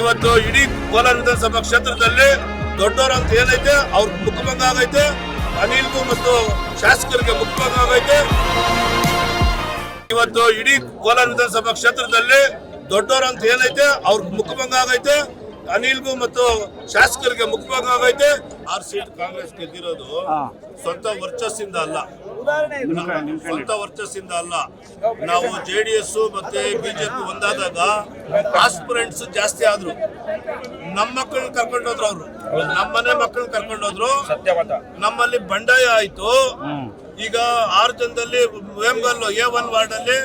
ಇವತ್ತು ಇಡೀ ಕೋಲಾರ ವಿಧಾನಸಭಾ ಕ್ಷೇತ್ರದಲ್ಲಿ ದೊಡ್ಡವರ ಅಂತ ಏನೈತೆ? ಅವ್ರ ಮುಖಭಂಗ ಆಗೈತೆ. ಅನಿಲ್ಗೂ ಮತ್ತು ಶಾಸಕರಿಗೆ ಮುಖಭಂಗ ಆಗೈತೆ. ಇವತ್ತು ಇಡೀ ಕೋಲಾರ ವಿಧಾನಸಭಾ ಕ್ಷೇತ್ರದಲ್ಲಿ ದೊಡ್ಡವರ ಅಂತ ಏನೈತೆ? ಅವ್ರ ಮುಖಭಂಗ ಆಗೈತೆ. ಅನಿಲ್ಗೂ ಮತ್ತು ಶಾಸಕರಿಗೆ ಮುಖಭಂಗ ಆಗೈತೆ. ಆರ್ ಸೀಟ್ ಕಾಂಗ್ರೆಸ್ ಗೆದ್ದಿರೋದು ಸ್ವಂತ ವರ್ಚಸ್ಸಿಂದ ಅಲ್ಲ. ಸ್ವಂತ ವರ್ಚಸ್ಸಿಂದ ಅಲ್ಲ ನಾವು ಜೆ ಡಿ ಎಸ್ ಮತ್ತೆ ಬಿಜೆಪಿ ಒಂದಾದಾಗ ಆಸ್ಪಿರೆಂಟ್ಸ್ ಜಾಸ್ತಿ ಆದ್ರು. ನಮ್ಮ ಮಕ್ಕಳನ್ನ ಕರ್ಕೊಂಡು ಹೋದ್ರು ಅವರು. ನಮ್ಮನೆ ಮಕ್ಕಳನ್ನ ಕರ್ಕೊಂಡು ಹೋದ್ರು. ನಮ್ಮಲ್ಲಿ ಬಂಡಾಯ ಆಯ್ತು. ಈಗ ಆರು ಜನದಲ್ಲಿ ವೇಮಗಲ್ ಎ ಒನ್ ವಾರ್ಡ್ ಅಲ್ಲಿ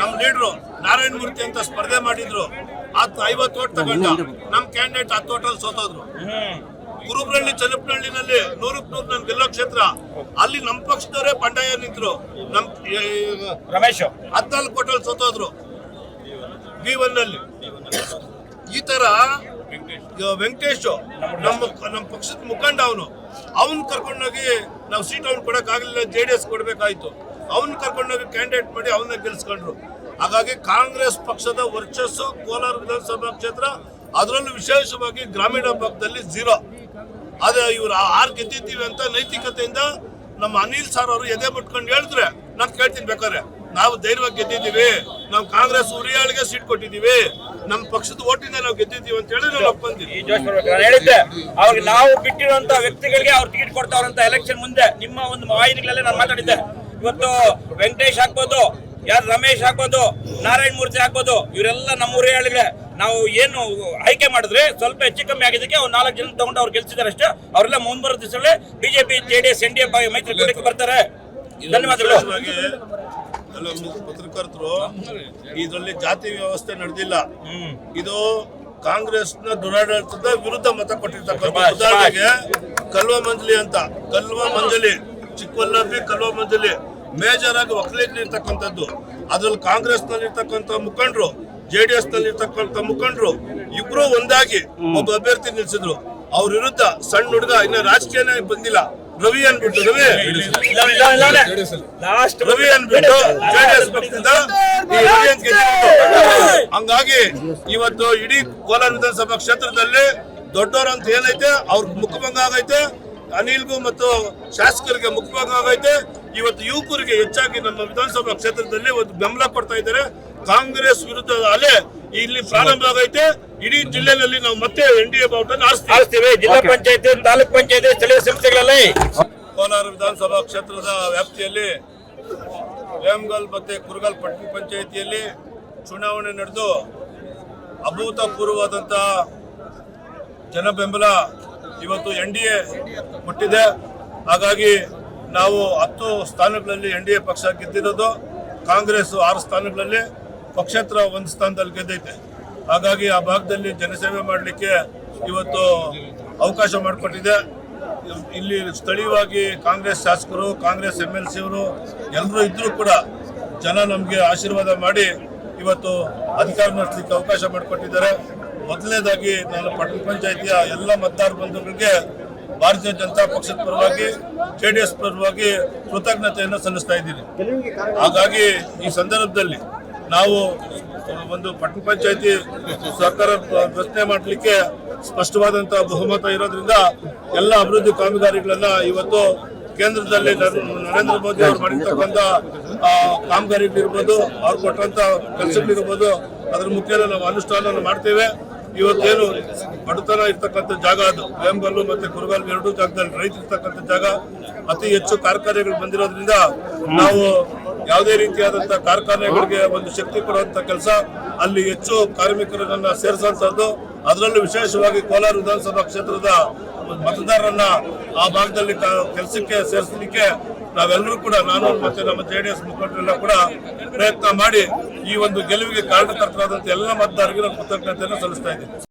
ನಮ್ಮ ಲೀಡ್ರು ನಾರಾಯಣ ಮೂರ್ತಿ ಅಂತ ಸ್ಪರ್ಧೆ ಮಾಡಿದ್ರು. ಹತ್ತು ಐವತ್ತು ಓಟ್ ತಗೊಂಡ ನಮ್ಮ ಕ್ಯಾಂಡಿಡೇಟ್ ಹತ್ತು ಓಟಲ್ಲಿ ಸೋತೋದ್ರು. ಕುರುಬ್ರಳ್ಳಿ ಚನ್ನಪ್ಪನಹಳ್ಳಿನಲ್ಲಿ ನೂರಕ್ಕೆ ನೂರು ನನ್ ಗೆಲ್ಲೋ ಕ್ಷೇತ್ರ. ಅಲ್ಲಿ ನಮ್ಮ ಪಕ್ಷದವರೇ ಬಂಡಾಯ ನಿಂತರು. ನಮ್ ರಮೇಶ್. ಹತ್ತಲ್ ಕೋಟಲ್ ಸತ್ತೋದ್ರು. ಬಿ ಒನ್ ಅಲ್ಲಿ. ಈ ತರ ವೆಂಕಟೇಶ್ ನಮ್ಮ ನಮ್ಮ ಪಕ್ಷದ ಮುಖಂಡ ಅವನು. ಅವನ್ ಕರ್ಕೊಂಡೋಗಿ ನಾವು ಸೀಟ್ ಅವ್ನು ಕೊಡಕ್ ಆಗ್ಲಿಲ್ಲ ಜೆ ಡಿ ಎಸ್ ಕೊಡ್ಬೇಕಾಯ್ತು. ಅವನ್ ಕರ್ಕೊಂಡೋಗಿ ಕ್ಯಾಂಡಿಡೇಟ್ ಮಾಡಿ ಅವನ್ನ ಗೆಲ್ಸ್ಕೊಂಡ್ರು. ಹಾಗಾಗಿ ಕಾಂಗ್ರೆಸ್ ಪಕ್ಷದ ವರ್ಚಸ್ಸು ಕೋಲಾರ ವಿಧಾನಸಭಾ ಕ್ಷೇತ್ರ ಅದರಲ್ಲೂ ವಿಶೇಷವಾಗಿ ಗ್ರಾಮೀಣ ಭಾಗದಲ್ಲಿ ಝೀರೋ ಆದ್ರೆ ಇವ್ರು ಆರ್ ಗೆದ್ದಿದ್ದೀವಿ ಅಂತ ನೈತಿಕತೆಯಿಂದ ನಮ್ಮ ಅನಿಲ್ ಸರ್ ಅವರು ಎದೆ ಮುಟ್ಕೊಂಡು ಹೇಳಿದ್ರೆ, ನಾನು ಕೇಳ್ತೀನಿ ಬೇಕಾದ್ರೆ, ನಾವು ಧೈರ್ಯವಾಗಿ ಗೆದ್ದಿದ್ದೀವಿ, ನಾವು ಕಾಂಗ್ರೆಸ್ ಉರಿಯಾಳಿಗೆ ಸೀಟ್ ಕೊಟ್ಟಿದ್ದೀವಿ ನಮ್ಮ ಪಕ್ಷದ ಓಟಿಂದ ನಾವು ಗೆದ್ದಿದ್ದೀವಿ ಅಂತ ಹೇಳಿ ನಾನು ನಾನು ಹೇಳಿದ್ದೆ ಅವ್ರಿಗೆ ನಾವು ಬಿಟ್ಟಿರುವಂತ ವ್ಯಕ್ತಿಗಳಿಗೆ ಅವ್ರು ಟಿಕೆಟ್ ಕೊಡ್ತಾವ್ರಂತ ಎಲೆಕ್ಷನ್ ಮುಂದೆ, ನಿಮ್ಮ ಒಂದು ವಾಹಿನಿಗಳಲ್ಲೇ ನಾನು ಮಾತಾಡಿದ್ದೆ. ಇವತ್ತು ವೆಂಕಟೇಶ್ ಹಾಕ್ಬೋದು ಯಾರು ರಮೇಶ್ ಹಾಕೋದು ನಾರಾಯಣ ಮೂರ್ತಿ ಹಾಕೋದು ಇವರೆಲ್ಲ ನಮ್ಮೂರೇ ಹೇಳಿದ್ರೆ ನಾವು ಏನು ಆಯ್ಕೆ ಮಾಡಿದ್ರೆ ಸ್ವಲ್ಪ ಹೆಚ್ಚು ಕಮ್ಮಿ ಆಗಿದ್ದಕ್ಕೆ ಅವ್ರು ನಾಲ್ಕು ಜನ ತಗೊಂಡು ಅವ್ರು ಗೆಲ್ಸಿದಾರೆ ಅಷ್ಟೇ. ಅವರೆಲ್ಲ ಮುಂಬರೋ ದಿವಸಗಳೇ BJP JDS N D A ಮೈತ್ರಿಕೂಟಕ್ಕೆ ಬರ್ತಾರೆ. ಧನ್ಯವಾದಗಳು. ಪತ್ರಕರ್ತರು ಇದರಲ್ಲಿ ಜಾತಿ ವ್ಯವಸ್ಥೆ ನಡೆದಿಲ್ಲ. ಇದು ಕಾಂಗ್ರೆಸ್ನ ದುರಾಡಳಿತದ ವಿರುದ್ಧ ಮತ ಕೊಟ್ಟಿರ್ತಕ್ಕಂಥ ಉದಾಹರಣೆಗೆ ಕಲ್ವ ಮಂಜಲಿ ಅಂತ. ಕಲ್ವ ಮಂಜಲಿ ಚಿಕ್ಕವಲ್ಲಭಿ ಕಲ್ವ ಮಂಜಲಿ. ಮೇಜರ್ ಆಗಿ ಒಕ್ಕಲಿಗರಿರ್ತಕ್ಕಂಥದ್ದು ಅದ್ರಲ್ಲಿ ಕಾಂಗ್ರೆಸ್ನಲ್ಲಿರ್ತಕ್ಕಂಥ ನಲ್ಲಿ ಇರ್ತಕ್ಕಂಥ ಮುಖಂಡರು ಜೆ ಡಿ ಎಸ್ನಲ್ಲಿ ಇರ್ತಕ್ಕಂಥ ಮುಖಂಡರು ಇಬ್ರು ಒಂದಾಗಿ ಒಬ್ಬ ಅಭ್ಯರ್ಥಿ ನಿಲ್ಸಿದ್ರು. ಅವ್ರ ವಿರುದ್ಧ ಸಣ್ಣ ಹುಡುಗ ಇನ್ನ ರಾಜಕೀಯನೇ ಬಂದಿಲ್ಲ. ರವಿ ಅನ್ಬಿಟ್ಟು ರವಿ! ಲಾಸ್ಟ್ ರವಿ ಅನ್ಬಿಟ್ಟು ಜೆಡಿಎಸ್ ಪಕ್ಷದಿಂದ ಹಂಗಾಗಿ ಇವತ್ತು ಇಡೀ ಕೋಲಾರ ವಿಧಾನಸಭಾ ಕ್ಷೇತ್ರದಲ್ಲಿ ದೊಡ್ಡವರು ಅಂತ ಏನೈತೆ ಅವ್ರ ಮುಖಭಂಗ ಆಗೈತೆ ಅನಿಲ್ಗೂ ಮತ್ತು ಶಾಸಕರಿಗೆ ಮುಖಭಂಗ ಆಗೈತೆ. ಇವತ್ತು ಯುವಕರಿಗೆ ಹೆಚ್ಚಾಗಿ ನಮ್ಮ ವಿಧಾನಸಭಾ ಕ್ಷೇತ್ರದಲ್ಲಿ ಒಂದು ಬೆಂಬಲ ಕೊಡ್ತಾ ಇದ್ದಾರೆ. ಕಾಂಗ್ರೆಸ್ ವಿರುದ್ಧ ಅಲೆ ಇಲ್ಲಿ ಪ್ರಾರಂಭ ಆಗೈತೆ. ಇಡೀ ಜಿಲ್ಲೆನಲ್ಲಿ ನಾವು ಮತ್ತೆ ಎನ್ ಡಿ ಎ ಆರಿಸ್ತೀವಿ. ಜಿಲ್ಲಾ ಪಂಚಾಯತ್ ತಾಲೂಕ್ ಪಂಚಾಯತ್ ಸ್ಥಳೀಯ ಸಂಸ್ಥೆಗಳಲ್ಲಿ. ಕೋಲಾರ ವಿಧಾನಸಭಾ ಕ್ಷೇತ್ರದ ವ್ಯಾಪ್ತಿಯಲ್ಲಿ ವೇಮಗಲ್ ಮತ್ತೆ ಕುರುಗಲ್ ಪಟ್ಟಣ ಪಂಚಾಯಿತಿಯಲ್ಲಿ ಚುನಾವಣೆ ನಡೆದು ಅಭೂತಪೂರ್ವವಾದಂತಹ ಜನ ಬೆಂಬಲ ಇವತ್ತು ಎನ್ ಡಿ ಎ ಕೊಟ್ಟಿದೆ. ಹಾಗಾಗಿ ನಾವು ಹತ್ತು ಸ್ಥಾನಗಳಲ್ಲಿ ಎನ್ ಡಿ ಎ ಪಕ್ಷ ಗೆದ್ದಿರೋದು, ಕಾಂಗ್ರೆಸ್ ಆರು ಸ್ಥಾನಗಳಲ್ಲಿ ಪಕ್ಷೇತರ ಒಂದು ಸ್ಥಾನದಲ್ಲಿ ಗೆದ್ದೈತೆ. ಹಾಗಾಗಿ ಆ ಭಾಗದಲ್ಲಿ ಜನಸೇವೆ ಮಾಡಲಿಕ್ಕೆ ಇವತ್ತು ಅವಕಾಶ ಮಾಡಿಕೊಟ್ಟಿದೆ. ಇಲ್ಲಿ ಸ್ಥಳೀಯವಾಗಿ ಕಾಂಗ್ರೆಸ್ ಶಾಸಕರು, ಕಾಂಗ್ರೆಸ್ ಎಂ ಎಲ್ ಸಿಯವರು ಎಲ್ಲರೂ ಇದ್ದರೂ ಕೂಡ ಜನ ನಮಗೆ ಆಶೀರ್ವಾದ ಮಾಡಿ ಇವತ್ತು ಅಧಿಕಾರ ನಡೆಸಲಿಕ್ಕೆ ಅವಕಾಶ ಮಾಡಿಕೊಟ್ಟಿದ್ದಾರೆ. ಮೊದಲನೇದಾಗಿ ನಾನು ಪಟ್ಟಣ ಪಂಚಾಯಿತಿಯ ಎಲ್ಲ ಮತದಾರ ಬಂಧುಗಳಿಗೆ ಭಾರತೀಯ ಜನತಾ ಪಕ್ಷದ ಪರವಾಗಿ ಜೆ ಡಿ ಎಸ್ ಪರವಾಗಿ ಕೃತಜ್ಞತೆಯನ್ನು ಸಲ್ಲಿಸ್ತಾ ಇದ್ದೀನಿ. ಹಾಗಾಗಿ ಈ ಸಂದರ್ಭದಲ್ಲಿ ನಾವು ಒಂದು ಪಟ್ಟಣ ಪಂಚಾಯತಿ ಸರ್ಕಾರ ರಚನೆ ಮಾಡಲಿಕ್ಕೆ ಸ್ಪಷ್ಟವಾದಂತಹ ಬಹುಮತ ಇರೋದ್ರಿಂದ ಎಲ್ಲ ಅಭಿವೃದ್ಧಿ ಕಾಮಗಾರಿಗಳನ್ನ ಇವತ್ತು ಕೇಂದ್ರದಲ್ಲಿ ನರ್- ನರೇಂದ್ರ ಮೋದಿ ಅವರು ಮಾಡಿರ್ತಕ್ಕಂಥ ಕಾಮಗಾರಿಗಳಿರ್ಬೋದು, ಅವ್ರು ಕೊಟ್ಟಂತ ಕೆಲಸಗಳಿರ್ಬೋದು, ಅದ್ರ ಮುಖ್ಯ ನಾವು ಅನುಷ್ಠಾನ ಮಾಡ್ತೇವೆ. ಇವತ್ತೇನು ಬಡತನ ಇರ್ತಕ್ಕಂಥ ಜಾಗ ಅದು. ಬೆಂಬಲ್ಲು ಮತ್ತೆ ಕುರುಗಲ್ ಎರಡೂ ಜಾಗದಲ್ಲಿ ರೈತ ಇರ್ತಕ್ಕಂಥ ಜಾಗ ಅತಿ ಹೆಚ್ಚು ಕಾರ್ಖಾನೆಗಳು ಬಂದಿರೋದ್ರಿಂದ ನಾವು ಯಾವುದೇ ರೀತಿಯಾದಂತಹ ಕಾರ್ಖಾನೆಗಳಿಗೆ ಒಂದು ಶಕ್ತಿ ಕೊಡುವಂತ ಕೆಲಸ ಅಲ್ಲಿ ಹೆಚ್ಚು ಕಾರ್ಮಿಕರನ್ನ ಸೇರಿಸುವಂತದ್ದು ಅದರಲ್ಲೂ ವಿಶೇಷವಾಗಿ ಕೋಲಾರ ವಿಧಾನಸಭಾ ಕ್ಷೇತ್ರದ ಮತದಾರರನ್ನ ಆ ಭಾಗದಲ್ಲಿ ಕೆಲಸಕ್ಕೆ ಸೇರಿಸಲಿಕ್ಕೆ ನಾವೆಲ್ಲರೂ ಕೂಡ ನಾನು ಮತ್ತೆ ನಮ್ಮ ಜೆ ಡಿ ಎಸ್ ಮುಖಂಡರೆಲ್ಲ ಕೂಡ ಪ್ರಯತ್ನ ಮಾಡಿ ಈ ಒಂದು ಗೆಲುವಿಗೆ ಕಾರಣಕರ್ತರಾದಂತಹ ಎಲ್ಲ ಮತದಾರರಿಗೆ ನಾನು ಕೃತಜ್ಞತೆಯನ್ನು ಸಲ್ಲಿಸ್ತಾ ಇದ್ದೀನಿ.